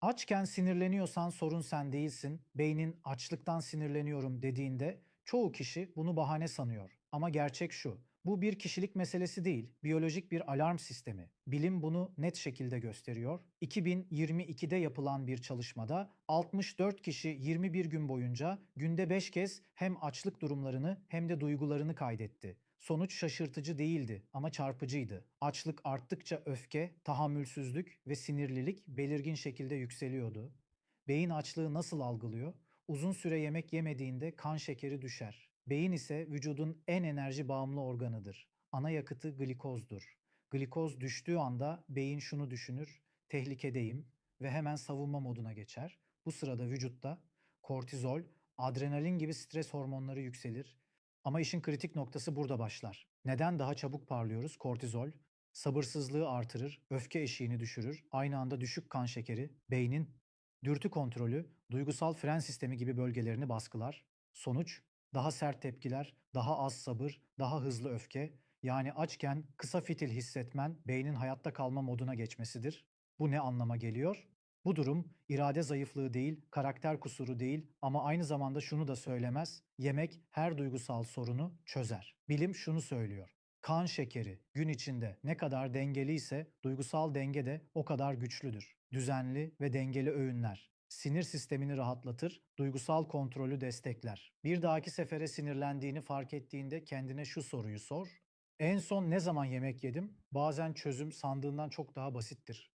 Açken sinirleniyorsan sorun sen değilsin. Beynin açlıktan sinirleniyorum dediğinde çoğu kişi bunu bahane sanıyor. Ama gerçek şu. Bu bir kişilik meselesi değil, biyolojik bir alarm sistemi. Bilim bunu net şekilde gösteriyor. 2022'de yapılan bir çalışmada 64 kişi 21 gün boyunca günde 5 kez hem açlık durumlarını hem de duygularını kaydetti. Sonuç şaşırtıcı değildi ama çarpıcıydı. Açlık arttıkça öfke, tahammülsüzlük ve sinirlilik belirgin şekilde yükseliyordu. Beyin açlığı nasıl algılıyor? Uzun süre yemek yemediğinde kan şekeri düşer. Beyin ise vücudun en enerji bağımlı organıdır. Ana yakıtı glikozdur. Glikoz düştüğü anda beyin şunu düşünür, tehlikedeyim ve hemen savunma moduna geçer. Bu sırada vücutta kortizol, adrenalin gibi stres hormonları yükselir. Ama işin kritik noktası burada başlar. Neden daha çabuk parlıyoruz? Kortizol sabırsızlığı artırır, öfke eşiğini düşürür, aynı anda düşük kan şekeri, beynin dürtü kontrolü, duygusal fren sistemi gibi bölgelerini baskılar. Sonuç daha sert tepkiler, daha az sabır, daha hızlı öfke. Yani açken kısa fitil hissetmen beynin hayatta kalma moduna geçmesidir. Bu ne anlama geliyor? Bu durum irade zayıflığı değil, karakter kusuru değil ama aynı zamanda şunu da söylemez. Yemek her duygusal sorunu çözer. Bilim şunu söylüyor. Kan şekeri gün içinde ne kadar dengeli ise duygusal denge de o kadar güçlüdür. Düzenli ve dengeli öğünler sinir sistemini rahatlatır, duygusal kontrolü destekler. Bir dahaki sefere sinirlendiğini fark ettiğinde kendine şu soruyu sor. En son ne zaman yemek yedim? Bazen çözüm sandığından çok daha basittir.